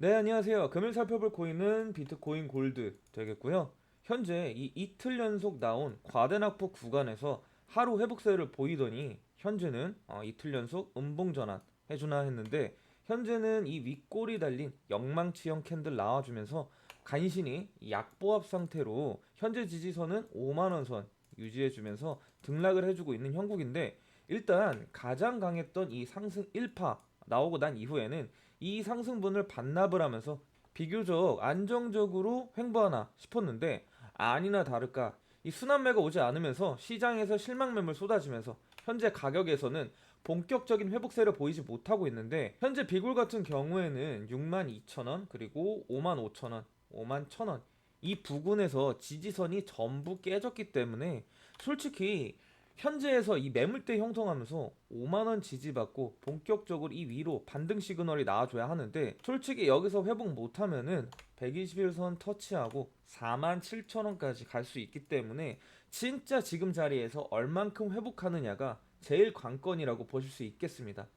네, 안녕하세요. 금일 살펴볼 코인은 비트코인 골드 되겠고요. 현재 이 이틀 연속 나온 과대낙폭 구간에서 하루 회복세를 보이더니 현재는 어, 이틀 연속 음봉 전환 해주나 했는데 현재는 이 윗골이 달린 영망치형 캔들 나와주면서 간신히 이 약보합 상태로 현재 지지선은 5만원 선 유지해주면서 등락을 해주고 있는 형국인데 일단 가장 강했던 이 상승 1파 나오고 난 이후에는 이 상승분을 반납을 하면서 비교적 안정적으로 횡보하나 싶었는데 아니나 다를까 이 순환매가 오지 않으면서 시장에서 실망 매물 쏟아지면서 현재 가격에서는 본격적인 회복세를 보이지 못하고 있는데 현재 비굴 같은 경우에는 6만 2천원 그리고 5만 5천원 5만 1천원 이 부근에서 지지선이 전부 깨졌기 때문에 솔직히 현재에서 이 매물대 형성하면서 5만원 지지받고 본격적으로 이 위로 반등 시그널이 나와줘야 하는데 솔직히 여기서 회복 못하면은 121선 터치하고 4만 7천원까지 갈 수 있기 때문에 진짜 지금 자리에서 얼만큼 회복하느냐가 제일 관건이라고 보실 수 있겠습니다.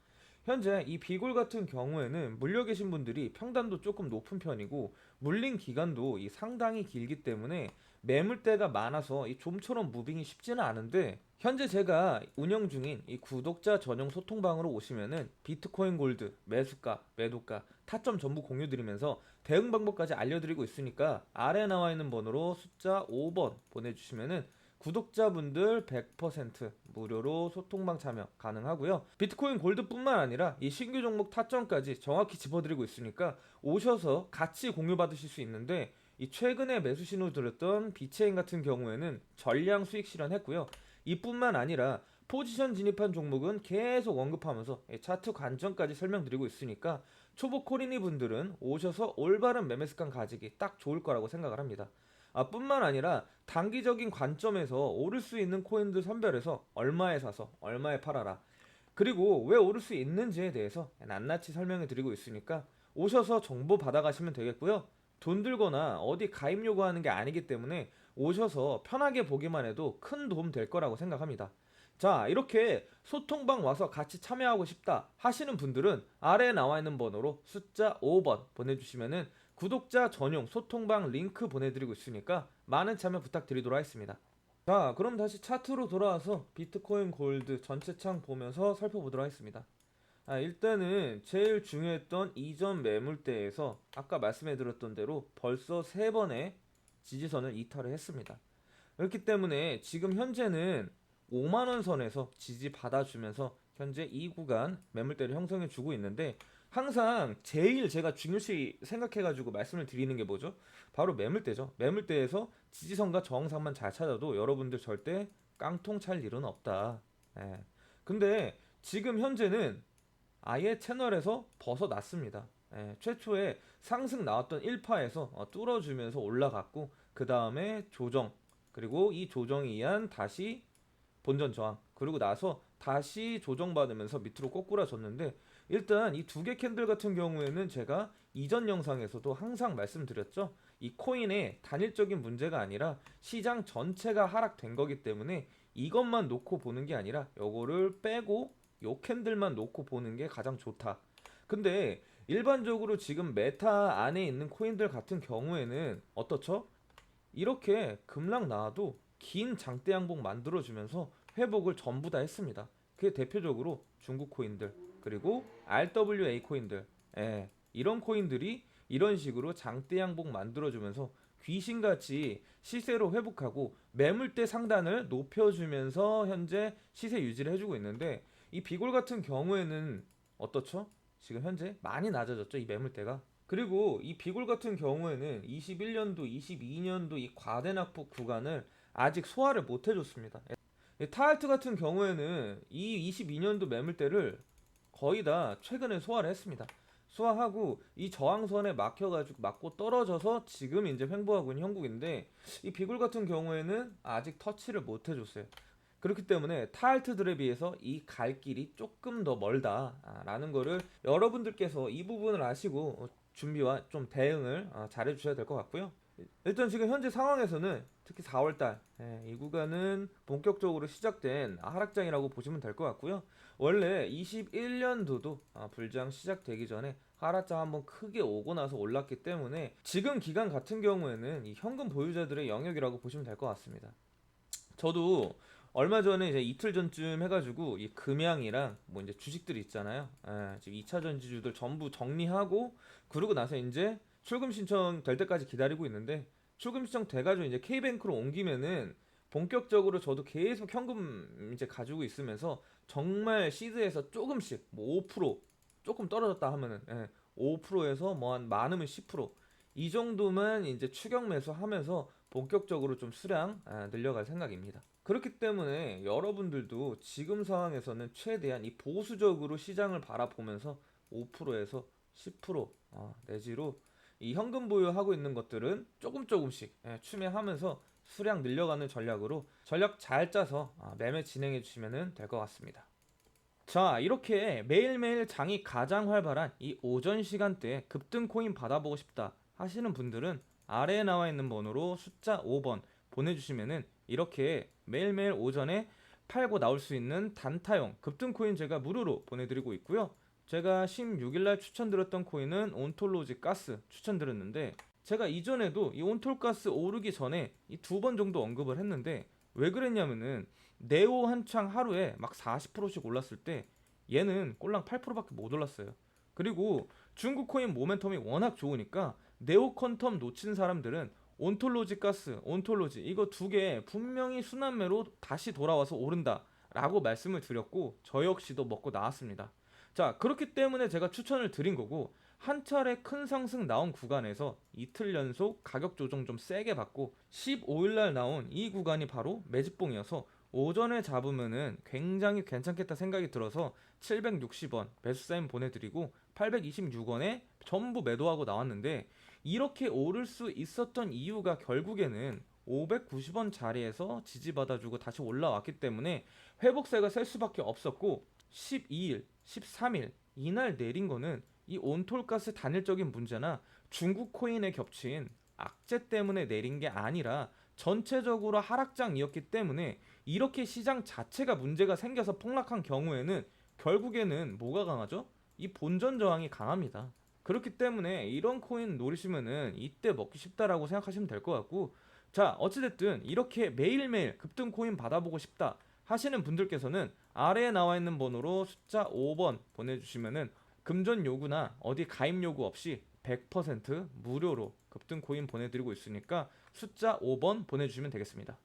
현재 이 비골 같은 경우에는 물려 계신 분들이 평단도 조금 높은 편이고 물린 기간도 이 상당히 길기 때문에 매물대가 많아서 이 좀처럼 무빙이 쉽지는 않은데 현재 제가 운영 중인 이 구독자 전용 소통방으로 오시면은 비트코인 골드 매수가 매도가 타점 전부 공유드리면서 대응 방법까지 알려드리고 있으니까 아래 나와 있는 번호로 숫자 5번 보내주시면은 구독자분들 100% 무료로 소통방 참여 가능하고요. 비트코인 골드뿐만 아니라 이 신규 종목 타점까지 정확히 짚어드리고 있으니까 오셔서 같이 공유 받으실 수 있는데 이 최근에 매수 신호 들었던 비체인 같은 경우에는 전량 수익 실현했고요. 이뿐만 아니라 포지션 진입한 종목은 계속 언급하면서 차트 관점까지 설명드리고 있으니까 초보 코리니 분들은 오셔서 올바른 매매 습관 가지기 딱 좋을 거라고 생각을 합니다. 아, 뿐만 아니라 단기적인 관점에서 오를 수 있는 코인들 선별해서 얼마에 사서 얼마에 팔아라. 그리고 왜 오를 수 있는지에 대해서 낱낱이 설명해 드리고 있으니까 오셔서 정보 받아가시면 되겠고요. 돈 들거나 어디 가입 요구하는 게 아니기 때문에 오셔서 편하게 보기만 해도 큰 도움 될 거라고 생각합니다. 자, 이렇게 소통방 와서 같이 참여하고 싶다 하시는 분들은 아래에 나와 있는 번호로 숫자 5번 보내주시면은 구독자 전용 소통방 링크 보내드리고 있으니까 많은 참여 부탁드리도록 하겠습니다. 자, 그럼 다시 차트로 돌아와서 비트코인 골드 전체 창 보면서 살펴보도록 하겠습니다. 아, 일단은 제일 중요했던 이전 매물대에서 아까 말씀해 드렸던 대로 벌써 세 번의 지지선을 이탈을 했습니다. 그렇기 때문에 지금 현재는 5만원 선에서 지지 받아주면서 현재 이 구간 매물대를 형성해 주고 있는데 항상 제일 제가 중요시 생각해가지고 말씀을 드리는 게 뭐죠? 바로 매물대죠. 매물대에서 지지선과 저항선만 잘 찾아도 여러분들 절대 깡통 찰 일은 없다. 예. 근데 지금 현재는 아예 채널에서 벗어났습니다. 예, 최초에 상승 나왔던 1파에서 어, 뚫어주면서 올라갔고 그 다음에 조정 그리고 이 조정에 의한 다시 본전 저항 그리고 나서 다시 조정받으면서 밑으로 꼬꾸라졌는데 일단 이 두 개 캔들 같은 경우에는 제가 이전 영상에서도 항상 말씀드렸죠. 이 코인의 단일적인 문제가 아니라 시장 전체가 하락된 거기 때문에 이것만 놓고 보는 게 아니라 요거를 빼고 요 캔들만 놓고 보는 게 가장 좋다. 근데 일반적으로 지금 메타 안에 있는 코인들 같은 경우에는 어떻죠? 이렇게 급락 나와도 긴 장대 양봉 만들어주면서 회복을 전부 다 했습니다. 그게 대표적으로 중국 코인들 그리고 RWA 코인들 예, 이런 코인들이 이런 식으로 장대 양봉 만들어주면서 귀신같이 시세로 회복하고 매물대 상단을 높여주면서 현재 시세 유지를 해주고 있는데 이 비골 같은 경우에는 어떻죠? 지금 현재 많이 낮아졌죠 이 매물대가. 그리고 이 비골 같은 경우에는 21년도 22년도 이 과대낙폭 구간을 아직 소화를 못 해줬습니다. 타알트 같은 경우에는 이 22년도 매물대를 거의 다 최근에 소화를 했습니다. 소화하고 이 저항선에 막혀가지고 맞고 떨어져서 지금 이제 횡보하고 있는 형국인데 이 비굴 같은 경우에는 아직 터치를 못 해줬어요 그렇기 때문에 타알트들에 비해서 이 갈 길이 조금 더 멀다라는 거를 여러분들께서 이 부분을 아시고 준비와 좀 대응을 어, 잘해 주셔야 될 것 같고요. 일단 지금 현재 상황에서는 특히 4월달 이 구간은 본격적으로 시작된 하락장이라고 보시면 될 것 같고요. 원래 21년도도 불장 시작되기 전에 하락장 한번 크게 오고 나서 올랐기 때문에 지금 기간 같은 경우에는 이 현금 보유자들의 영역이라고 보시면 될 것 같습니다. 저도 얼마 전에 이제 이틀 전쯤 해가지고 이 금양이랑 뭐 이제 주식들 있잖아요. 예, 지금 2차 전지주들 전부 정리하고 그러고 나서 이제 출금 신청 될 때까지 기다리고 있는데 출금 신청 돼가지고 이제 K뱅크로 옮기면은 본격적으로 저도 계속 현금 이제 가지고 있으면서 정말 시드에서 조금씩 뭐 5% 조금 떨어졌다 하면은 예, 5%에서 뭐 한 많으면 10%이 정도만 이제 추격 매수하면서 본격적으로 좀 수량 아, 늘려갈 생각입니다. 그렇기 때문에 여러분들도 지금 상황에서는 최대한 이 보수적으로 시장을 바라보면서 5%에서 10% 아, 내지로 이 현금 보유하고 있는 것들은 조금 조금씩 예, 추매하면서 수량 늘려가는 전략으로 전략 잘 짜서 아, 매매 진행해 주시면 될 것 같습니다. 자 이렇게 매일매일 장이 가장 활발한 이 오전 시간대에 급등 코인 받아보고 싶다 하시는 분들은 아래에 나와 있는 번호로 숫자 5번 보내주시면은 이렇게 매일매일 오전에 팔고 나올 수 있는 단타용 급등 코인 제가 무료로 보내드리고 있고요. 제가 16일날 추천드렸던 코인은 온톨로지 가스 추천드렸는데 제가 이전에도 이 온톨가스 오르기 전에 이 두 번 정도 언급을 했는데 왜 그랬냐면은 네오 한창 하루에 막 40%씩 올랐을 때 얘는 꼴랑 8%밖에 못 올랐어요. 그리고 중국 코인 모멘텀이 워낙 좋으니까 네오 컨텀 놓친 사람들은 온톨로지 가스, 온톨로지 이거 두 개 분명히 순환매로 다시 돌아와서 오른다 라고 말씀을 드렸고 저 역시도 먹고 나왔습니다. 자 그렇기 때문에 제가 추천을 드린 거고 한 차례 큰 상승 나온 구간에서 이틀 연속 가격 조정 좀 세게 받고 15일날 나온 이 구간이 바로 매집봉이어서 오전에 잡으면은 굉장히 괜찮겠다 생각이 들어서 760원 매수 사인 보내드리고 826원에 전부 매도하고 나왔는데 이렇게 오를 수 있었던 이유가 결국에는 590원 자리에서 지지받아주고 다시 올라왔기 때문에 회복세가 셀 수밖에 없었고 12일, 13일 이날 내린 거는 이 온톨가스 단일적인 문제나 중국 코인에 겹친 악재 때문에 내린 게 아니라 전체적으로 하락장이었기 때문에 이렇게 시장 자체가 문제가 생겨서 폭락한 경우에는 결국에는 뭐가 강하죠? 이 본전 저항이 강합니다. 그렇기 때문에 이런 코인 노리시면은 이때 먹기 쉽다라고 생각하시면 될 것 같고 자 어찌됐든 이렇게 매일매일 급등 코인 받아보고 싶다 하시는 분들께서는 아래에 나와 있는 번호로 숫자 5번 보내주시면은 금전 요구나 어디 가입 요구 없이 100% 무료로 급등 코인 보내드리고 있으니까 숫자 5번 보내주시면 되겠습니다.